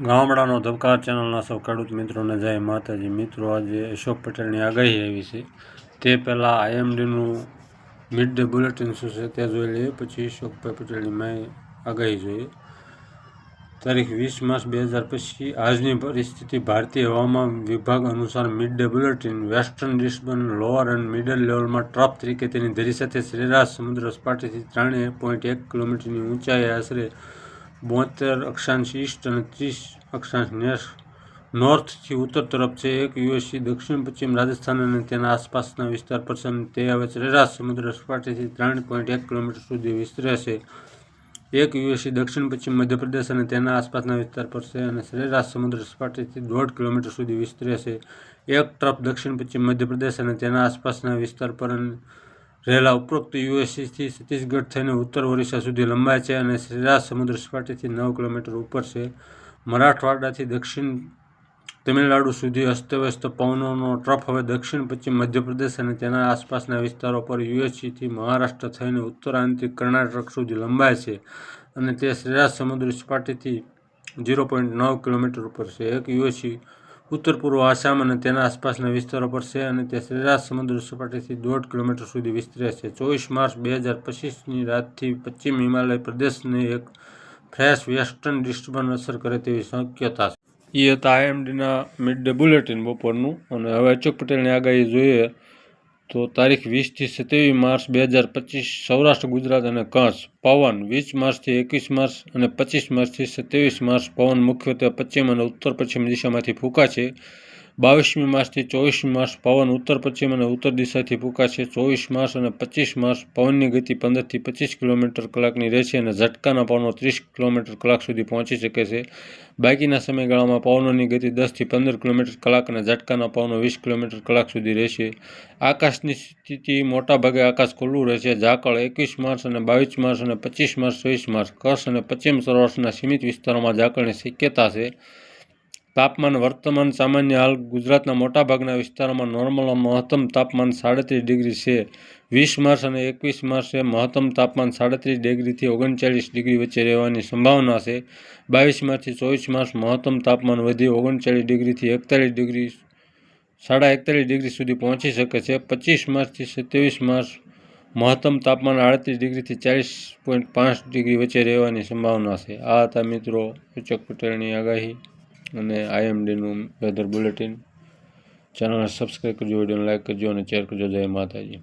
ગામડાનો ધબકાર ચેનલના સૌ ખેડૂત મિત્રોને જય માતાજી. મિત્રો, આજે અશોક પટેલની આગાહી આવી છે. તે પહેલાં આઈએમડીનું મિડ ડે બુલેટિન શું છે તે જોઈ લઈએ. પછી અશોકભાઈ પટેલની મેં આગાહી જોઈએ. તારીખ વીસ માર્ચ બે હજાર પછી આજની પરિસ્થિતિ ભારતીય હવામાન વિભાગ અનુસાર mid day bulletin western disturbance lower and middle લેવલમાં ટ્રફ તરીકે તેની ધરી સાથે સરેરાશ સમુદ્ર સપાટીથી ત્રણે પોઈન્ટ એક કિલોમીટરની ઊંચાઈ આશરે બોતેર અક્ષાંશ ઈસ્ટ અને ત્રીસ અક્ષાંશ નેસ નોર્થથી ઉત્તર તરફ છે એક યુએસસી, દક્ષિણ પશ્ચિમ રાજસ્થાન અને તેના આસપાસના વિસ્તાર પર છે અને તે હવે સરેરાશ સમુદ્ર સપાટીથી ત્રણ પોઈન્ટ એક કિલોમીટર સુધી વિસ્તરે છે. એક યુએસસી, દક્ષિણ પશ્ચિમ મધ્યપ્રદેશ અને તેના આસપાસના વિસ્તાર પર છે અને સરેરાશ સમુદ્ર સપાટીથી દોઢ કિલોમીટર સુધી વિસ્તરે છે. એક ટ્રફ દક્ષિણ પશ્ચિમ મધ્યપ્રદેશ અને તેના આસપાસના વિસ્તાર પર રહેલા ઉપરોક્ત યુએસસીથી છત્તીસગઢ થઈને ઉત્તર ઓરિસ્સા સુધી લંબાય છે અને સરેરાશ સમુદ્ર સપાટીથી નવ કિલોમીટર ઉપર છે. મરાઠવાડાથી દક્ષિણ તમિલનાડુ સુધી અસ્તવ્યસ્ત પવનોનો ટ્રફ હવે દક્ષિણ, પશ્ચિમ, મધ્યપ્રદેશ અને તેના આસપાસના વિસ્તારો પર યુએસસીથી મહારાષ્ટ્ર થઈને ઉત્તરાંતિક કર્ણાટક સુધી લંબાય છે અને તે સરેરાશ સમુદ્ર સપાટીથી ઝીરો પોઈન્ટ નવ કિલોમીટર ઉપર છે. એક યુએસસી ઉત્તર પૂર્વ આસામ અને તેના આસપાસના વિસ્તારો પર છે અને તે સરેરાશ સમુદ્ર સપાટીથી દોઢ કિલોમીટર સુધી વિસ્તરે છે. ચોવીસ માર્ચ બે હજાર પચીસની રાતથી પશ્ચિમ હિમાલય પ્રદેશને એક ફ્રેશ વેસ્ટર્ન ડિસ્ટર્બન્સ અસર કરે તેવી શક્યતા છે. એ હતા આઈએમડીના મિડ ડે બુલેટિન બપોરનું અને હવે અચોક પટેલની આગાહી જોઈએ તો તારીખ વીસથી સત્યાવીસ માર્ચ બે હજાર પચીસ, સૌરાષ્ટ્ર, ગુજરાત અને કચ્છ પવન વીસ માર્ચથી એકવીસ માર્ચ અને પચીસ માર્ચથી સત્યાવીસ માર્ચ. પવન મુખ્યત્વે પશ્ચિમ અને ઉત્તર પશ્ચિમ દિશામાંથી ફૂંકાશે. બાવીસમી માર્ચથી ચોવીસમી માર્ચ પવન ઉત્તર પશ્ચિમ અને ઉત્તર દિશાથી ફૂંકાશે. ચોવીસ માર્ચ અને પચીસ માર્ચ પવનની ગતિ પંદરથી પચીસ કિલોમીટર કલાકની રહેશે અને ઝટકાના પવનો ત્રીસ કિલોમીટર કલાક સુધી પહોંચી શકે છે. બાકીના સમયગાળામાં પવનોની ગતિ દસથી પંદર કિલોમીટર કલાક અને ઝટકાના પવનો વીસ કિલોમીટર કલાક સુધી રહેશે. આકાશની સ્થિતિ મોટાભાગે આકાશ ખુલ્લું રહેશે. ઝાકળ એકવીસ માર્ચ અને બાવીસ માર્ચ અને પચીસ માર્ચ ચોવીસ માર્ચ કચ્છ અને પશ્ચિમ સૌરાષ્ટ્રના સીમિત વિસ્તારોમાં ઝાકળની શક્યતા છે. તાપમાન વર્તમાન સામાન્ય હાલ ગુજરાતના મોટાભાગના વિસ્તારોમાં નોર્મલ મહત્તમ તાપમાન સાડત્રીસ ડિગ્રી છે. વીસ માર્ચ અને એકવીસ માર્ચે મહત્તમ તાપમાન સાડત્રીસ ડિગ્રીથી ઓગણચાળીસ ડિગ્રી વચ્ચે રહેવાની સંભાવના છે. બાવીસ માર્ચથી ચોવીસ માર્ચ મહત્તમ તાપમાન વધી ઓગણચાળીસ ડિગ્રીથી એકતાલીસ ડિગ્રી સાડા એકતાલીસ ડિગ્રી સુધી પહોંચી શકે છે. પચીસ માર્ચથી સત્યાવીસ માર્ચ મહત્તમ તાપમાન આડત્રીસ ડિગ્રીથી ચાલીસ પોઈન્ટ પાંચ ડિગ્રી વચ્ચે રહેવાની સંભાવના છે. આ હતા મિત્રો ઉચક પટેલની આગાહી. અને આઈએમડીનું વેધર બુલેટિન ચેનલને સબસ્ક્રાઈબ કરજો વિડીયોને લાઈક કરજો અને શેર કરજો. જય માતાજી.